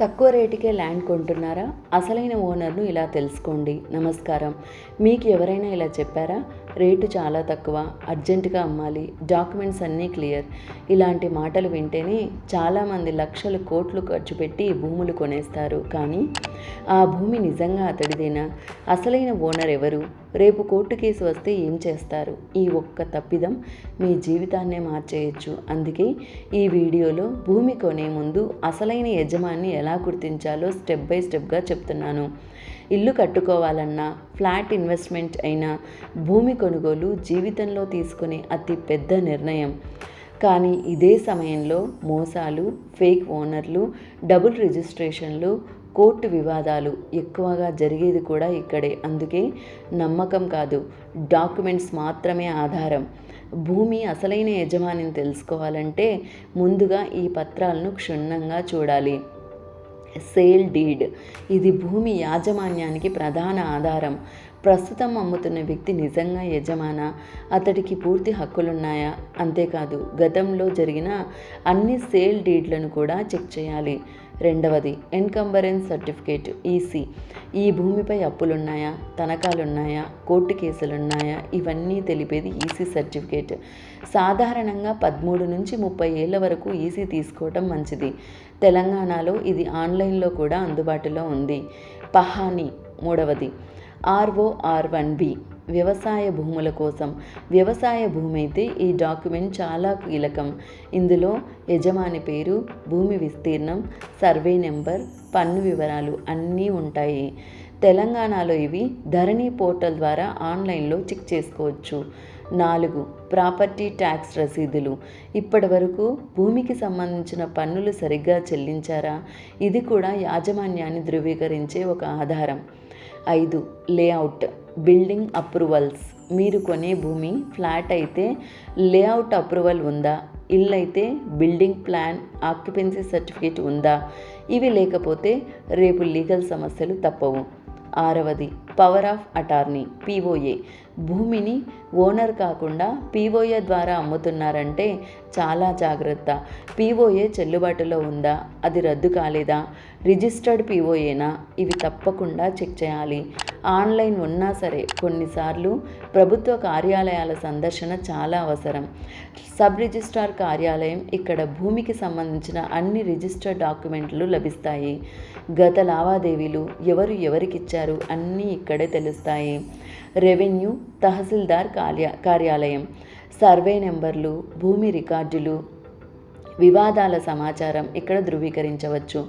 తక్కువ రేటుకే ల్యాండ్ కొంటున్నారా? అసలైన ఓనర్ను ఇలా తెలుసుకోండి. నమస్కారం. మీకు ఎవరైనా ఇలా చెప్పారా? రేటు చాలా తక్కువ అర్జెంటుగా అమ్మాలి డాక్యుమెంట్స్ అన్నీ క్లియర్. ఇలాంటి మాటలు వింటేనే చాలామంది లక్షలు కోట్లు ఖర్చు పెట్టి భూములు కొనేస్తారు. కానీ ఆ భూమి నిజంగా అతడిదేనా? అసలైన ఓనర్ ఎవరు? రేపు కోర్టు కేసు వస్తే ఏం చేస్తారు? ఈ ఒక్క తప్పిదం మీ జీవితాన్నే మార్చేయచ్చు. అందుకే ఈ వీడియోలో భూమి కొనే ముందు అసలైన యజమాని ఎలా గుర్తించాలో స్టెప్ బై స్టెప్గా చెప్తున్నాను. ఇల్లు కట్టుకోవాలన్నా ఫ్లాట్ ఇన్వెస్ట్మెంట్ అయినా భూమి కొనుగోలు జీవితంలో తీసుకునే అతి పెద్ద నిర్ణయం. కానీ ఇదే సమయంలో మోసాలు ఫేక్ ఓనర్లు డబుల్ రిజిస్ట్రేషన్లు కోర్టు వివాదాలు ఎక్కువగా జరిగేది కూడా ఇక్కడే. అందుకే నమ్మకం కాదు. డాక్యుమెంట్స్ మాత్రమే ఆధారం. భూమి అసలైన యజమానిని తెలుసుకోవాలంటే ముందుగా ఈ పత్రాలను క్షుణ్ణంగా చూడాలి. Sale deed. ఇది భూమి యాజమాన్యానికి ప్రధాన ఆధారం. ప్రస్తుతం అమ్ముతున్న వ్యక్తి నిజంగా యజమాన? అతడికి పూర్తి హక్కులున్నాయా? అంతేకాదు గతంలో జరిగిన అన్ని సేల్ డీడ్లను కూడా చెక్ చేయాలి. రెండవది ఎన్కంబరెన్స్ సర్టిఫికేట్ ఈసీ. ఈ భూమిపై అప్పులున్నాయా? తనఖాలున్నాయా? కోర్టు కేసులున్నాయా? ఇవన్నీ తెలిపేది ఈసీ సర్టిఫికేట్. సాధారణంగా పదమూడు నుంచి ముప్పై ఏళ్ళ వరకు ఈసీ తీసుకోవటం మంచిది. తెలంగాణలో ఇది ఆన్లైన్లో కూడా అందుబాటులో ఉంది. పహానీ మూడవది ఆర్ఓఆర్ వన్ బి వ్యవసాయ భూముల కోసం. వ్యవసాయ భూమి అయితే ఈ డాక్యుమెంట్ చాలా కీలకం. ఇందులో యజమాని పేరు భూమి విస్తీర్ణం సర్వే నెంబర్ పన్ను వివరాలు అన్నీ ఉంటాయి. తెలంగాణలో ఇవి ధరణి పోర్టల్ ద్వారా ఆన్లైన్లో చెక్ చేసుకోవచ్చు. నాలుగు ప్రాపర్టీ ట్యాక్స్ రసీదులు. ఇప్పటి వరకు భూమికి సంబంధించిన పన్నులు సరిగ్గా చెల్లించారా? ఇది కూడా యాజమాన్యాన్ని ధృవీకరించే ఒక ఆధారం. ఐదు లేఅవుట్ బిల్డింగ్ అప్రూవల్స్. మీరు కొనే భూమి ఫ్లాట్ అయితే లేఅవుట్ అప్రూవల్ ఉందా? ఇల్లు అయితే బిల్డింగ్ ప్లాన్ ఆక్యుపెన్సీ సర్టిఫికేట్ ఉందా? ఇవి లేకపోతే రేపు లీగల్ సమస్యలు తప్పవు. ఆరవది పవర్ ఆఫ్ అటార్నీ పీఓఏ భూమిని ఓనర్ కాకుండా పీఓఏ ద్వారా అమ్ముతున్నారంటే చాలా జాగ్రత్త. పీఓఏ చెల్లుబాటులో ఉందా? అది రద్దు కాలేదా? రిజిస్టర్డ్ పీఓఏనా ఇవి తప్పకుండా చెక్ చేయాలి. ఆన్లైన్ ఉన్నా సరే కొన్నిసార్లు ప్రభుత్వ కార్యాలయాల సందర్శన చాలా అవసరం. సబ్ రిజిస్ట్రార్ కార్యాలయం ఇక్కడ భూమికి సంబంధించిన అన్ని రిజిస్టర్ డాక్యుమెంట్లు లభిస్తాయి. గత లావాదేవీలు ఎవరు ఎవరికిచ్చారు? అన్నీ ఇక్కడే తెలుస్తాయి. రెవెన్యూ తహసీల్దార్ కార్య కార్యాలయం. సర్వే నెంబర్లు భూమి రికార్డులు వివాదాల సమాచారం ఇక్కడ ధృవీకరించవచ్చు.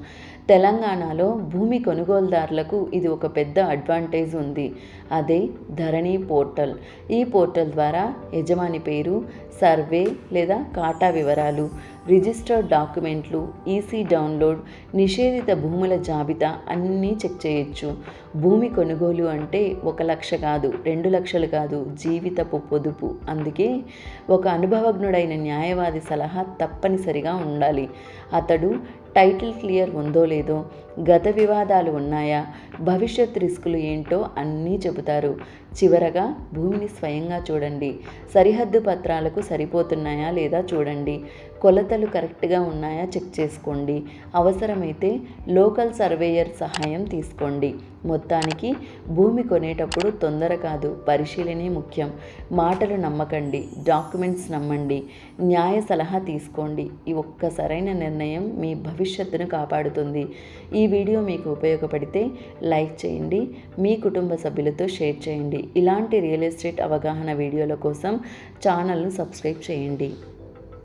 తెలంగాణలో భూమి కొనుగోలుదారులకు ఇది ఒక పెద్ద అడ్వాంటేజ్ ఉంది. అదే ధరణి పోర్టల్. ఈ పోర్టల్ ద్వారా యజమాని పేరు సర్వే లేదా కాటా వివరాలు రిజిస్టర్డ్ డాక్యుమెంట్లు ఈసీ డౌన్లోడ్ నిషేధిత భూముల జాబితా అన్నీ చెక్ చేయొచ్చు. భూమి కొనుగోలు అంటే ఒక లక్ష కాదు రెండు లక్షలు కాదు జీవితపు పొదుపు. అందుకే ఒక అనుభవజ్ఞుడైన న్యాయవాది సలహా తప్పనిసరిగా ఉండాలి. అతడు టైటిల్ క్లియర్ ఉందో లేదో గత వివాదాలు ఉన్నాయా భవిష్యత్ రిస్కులు ఏంటో అన్నీ చెబుతారు. చివరగా భూమిని స్వయంగా చూడండి. సరిహద్దు పత్రాలకు సరిపోతున్నాయా లేదా చూడండి. కొలతలు కరెక్ట్గా ఉన్నాయా చెక్ చేసుకోండి. అవసరమైతే లోకల్ సర్వేయర్ సహాయం తీసుకోండి. మొత్తానికి భూమి కొనేటప్పుడు తొందర కాదు పరిశీలనే ముఖ్యం. మాటలు నమ్మకండి డాక్యుమెంట్స్ నమ్మండి న్యాయ సలహా తీసుకోండి. ఈ ఒక్క సరైన నిర్ణయం మీ భవిష్యత్తును కాపాడుతుంది. ఈ వీడియో మీకు ఉపయోగపడితే లైక్ చేయండి మీ కుటుంబ సభ్యులతో షేర్ చేయండి. ఇలాంటి రియల్ ఎస్టేట్ అవగాహన వీడియోల కోసం ఛానల్ను సబ్స్క్రైబ్ చేయండి.